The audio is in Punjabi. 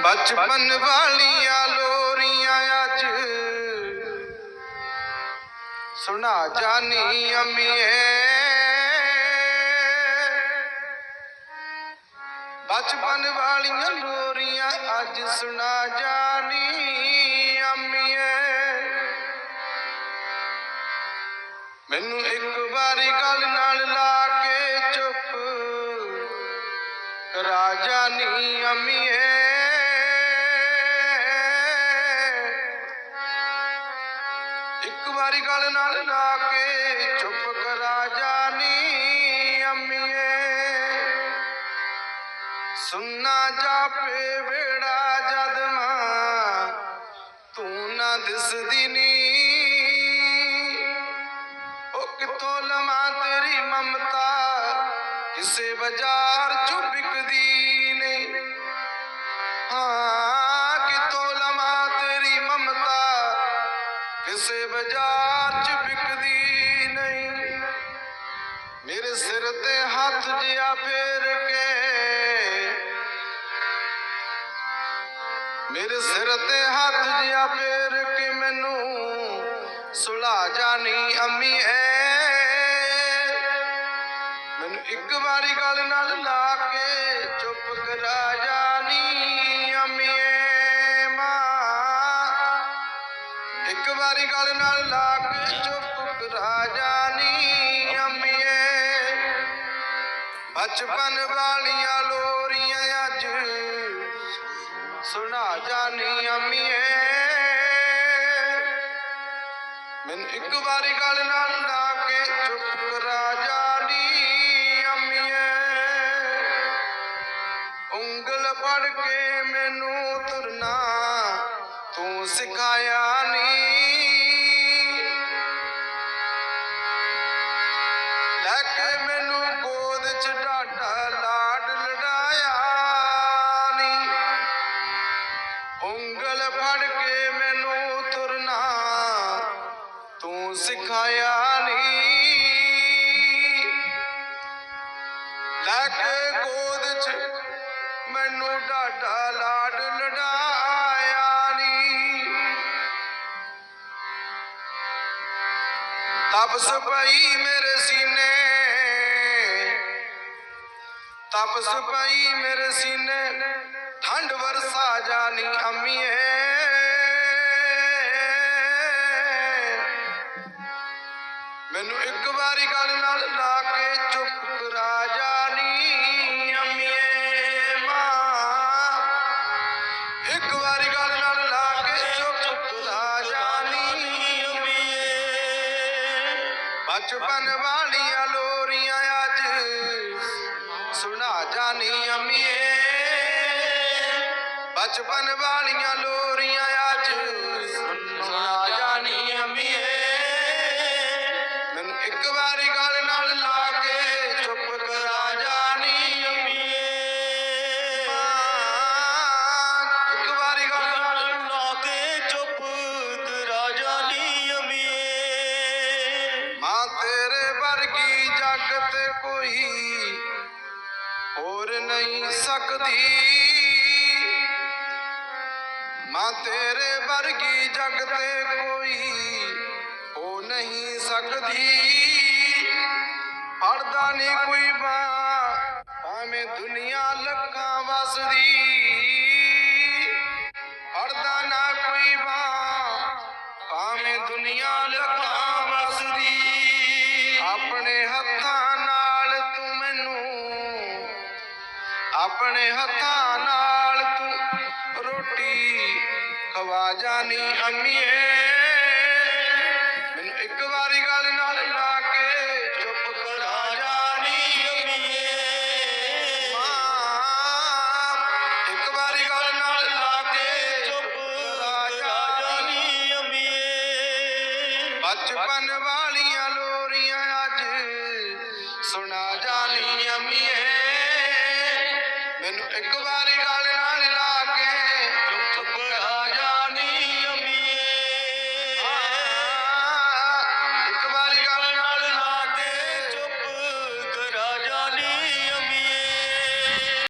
ਬਚਪਨ ਵਾਲੀਆਂ ਲੋਰੀਆਂ ਅੱਜ। ਸੁਣਾ ਜਾਨੀ ਅੰਮੀਏ। ਬਚਪਨ ਵਾਲੀਆਂ ਲੋਰੀਆਂ ਅੱਜ ਸੁਣਾ ਜਾਨੀ ਅੰਮੀਏ। ਮੈਨੂੰ ਇੱਕ ਵਾਰੀ ਗੱਲ ਨਾਲ ਲਾ ਕੇ ਚੁੱਪ। ਕਰਾ ਜਾਨੀ ਅੰਮੀਏ। ਵਾਰੀ ਗੱਲ ਨਾਲ ਲਾ ਕੇ ਚੁੱਪ ਕਰਾ ਜਾਨੀ ਅੰਮੀਏ। ਸੁਣਨਾ ਜਾਪੇ ਵੇੜਾ ਜਦ ਮਾਂ, ਤੂੰ ਨਾ ਦਿਸਦੀ ਨੀ। ਉਹ ਕਿੱਥੋਂ ਲਵਾਂ ਤੇਰੀ ਮਮਤਾ, ਕਿਸੇ ਬਾਜ਼ਾਰ ਚ ਵਿਕਦੀ ਨਹੀਂ ਹਾਂ ਕਿਸੇ ਬਾਜ਼ਾਰ ਚ ਵਿਕਦੀ ਨਹੀਂ। ਮੇਰੇ ਸਿਰ ਤੇ ਹੱਥ ਜਿਆ ਫੇਰ ਕੇ। ਮੇਰੇ ਸਿਰ ਤੇ ਹੱਥ ਜਿਆ ਫੇਰ ਕੇ ਮੈਨੂੰ ਸੁਲਾ ਜਾਣੀ ਜਾਨੀ ਅੰਮੀਏ ਮੈਨੂੰ ਇੱਕ ਵਾਰੀ ਗੱਲ ਨਾਲ ਲਾ ਵਾਰੀ ਗੱਲ ਨਾਲ ਲਾ ਕੇ ਚੁੱਪ ਰਾਜਾ ਨੀ ਅੰਮੀਏ। ਬਚਪਨ ਵਾਲੀਆਂ ਲੋਰੀਆਂ ਅੱਜ ਸੁਣਾ ਜਾਨੀ ਅੰਮੀਏ। ਮੈਨੂੰ ਇੱਕ ਵਾਰੀ ਗੱਲ ਨਾਲ ਲਾ ਕੇ ਚੁੱਪ ਕਰਾ ਜਾਨੀ ਅੰਮੀਏ। ਉਂਗਲ ਫੜ ਕੇ ਮੈਨੂੰ ਤੁਰਨਾ ਸਿਖਾਇਆ ਨੀ। ਲੈ ਕੇ ਗੋਦ ਚ ਮੈਨੂੰ ਡਾਡਾ ਤਪਸ ਪਈ ਮੇਰੇ ਸੀਨੇ। ਤਪਸ ਪਈ ਮੇਰੇ ਸੀਨੇ। ਠੰਡ ਵਰਸਾ ਜਾਨੀ ਅੰਮੀਏ। ਬਚਪਨ ਵਾਲੀਆਂ ਲੋਰੀਆਂ ਅੱਜ। ਸੁਣਾ ਜਾਨੀ ਅੰਮੀਏ। ਬਚਪਨ ਵਾਲੀਆਂ ਲੋਰੀਆਂ ਅੱਜ। ਵਰਗੀ ਕੋਈ ਹੋਰ ਨਹੀਂ ਸਕਦੀ। ਮਾਂ ਤੇਰੇ ਵਰਗੀ ਜੱਗ ਤੇ ਕੋਈ ਹੋ ਨਹੀਂ ਸਕਦੀ। ਪੜਦਾ ਨਹੀਂ ਕੋਈ ਬਾਂ ਭਾਵੇਂ ਦੁਨੀਆ ਲੱਖਾਂ ਵਸਦੀ। ਪੜਦਾ ਕੋਈ ਬਾਂ ਭਾਵੇਂ ਦੁਨੀਆ ਲੱਖਾਂ ਆਪਣੇ ਹੱਥਾਂ ਨਾਲ ਤੂੰ ਰੋਟੀ ਖਵਾ ਜਾਨੀ ਅੰਮੀਏ। ਮੈਨੂੰ ਇੱਕ ਵਾਰੀ ਗੱਲ ਨਾਲ ਲਾ ਕੇ ਚੁੱਪ ਕਰਾ ਜਾਨੀ ਅਮੀਏ। ਮਾਂ, ਇੱਕ ਵਾਰੀ ਗੱਲ ਨਾਲ ਲਾ ਕੇ ਚੁੱਪ ਕਰਾ ਕਰਾ ਜਾਨੀ ਜਾਨੀ ਬਚਪਨ ਵਾਲੀਆਂ ਲੋਰੀਆਂ ਅੱਜ ਸੁਣਾ ਜਾਨੀ ਅੰਮੀਏ। ਮੈਨੂੰ ਇੱਕ ਵਾਰੀ ਗੱਲ ਨਾਲ ਲਾ ਕੇ